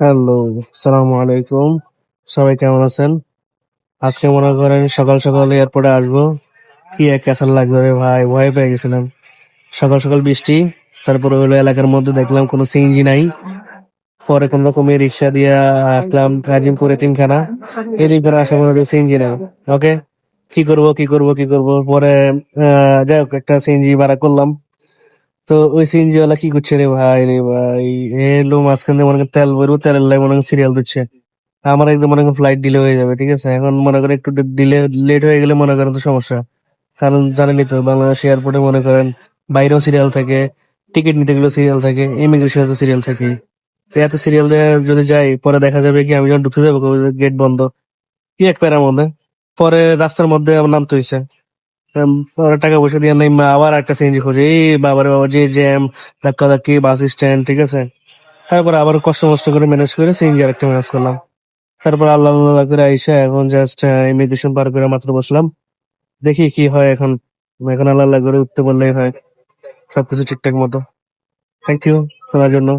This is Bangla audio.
হ্যালো সালামু আলাইকুম। সবাই কেমন আছেন? আজকে মনে করেন সকাল সকাল এয়ারপোর্টে আসব। কি এক ক্যাসাল লাগবে রে ভাই, ভয় পেয়ে গেছিলাম। সকাল সকাল বৃষ্টি, তারপরে হলো এলাকার মধ্যে দেখলাম কোনো সিএনজি নাই। পরে কোন রকমের রিক্সা দিয়ে আসলাম কাজিমপুরে তিনখানা। এদিক করে আসা মনে সিএনজি নাই ওকে কি করব কি করব কি করব? পরে যাই হোক, একটা সিএনজি ভাড়া করলাম। তো ওই সিএনজি ওয়ালা কি করছে রে ভাই রে ভাই? এলো মাঝখান দিয়ে মনে করেন তেল ভরবো, তেলের লাই মনে সিরিয়াল দিচ্ছে আমার একদম মনে করেন ফ্লাইট ডিলে হয়ে যাবে, ঠিক আছে? এখন মনে করেন একটু ডিলে লেট হয়ে গেলে মনে করেন তো সমস্যা। কারণ জানেনই তো বাংলাদেশ এয়ারপোর্টে মনে করেন বাইরেও সিরিয়াল থাকে টিকিট নিতে গেলেও সিরিয়াল থাকে ইমিগ্রেশনে তো সিরিয়াল থাকে। তো এত সিরিয়াল দিয়ে যদি যাই পরে দেখা যাবে কি আমি যখন ঢুকতে যাব, গেট বন্ধ। কি এক প্যারার মধ্যে? পরে রাস্তার মধ্যে আমার নামতে হয়েছে টাকা পয়সা দিয়ে নাই আবার একটা সিএনজি খোঁজে, এই বাবার বাবা, যে জ্যাম, ধাক্কা ধাক্কি, বাস স্ট্যান্ড, ঠিক আছে? তারপর আবার কষ্ট মষ্ট করে ম্যানেজ করে সিএনজি আরেকটা ম্যানেজ করলাম। তারপর আল্লাহ আল্লাহ করে আইসা এখন জাস্ট ইমিগ্রেশন পার করে মাত্র বসলাম। দেখি কি হয় এখন। এখন আল্লাহ আল্লাহ করে উঠতে বললেই হয়। সবকিছু ঠিকঠাক মতো। থ্যাংক ইউ শোনার জন্য।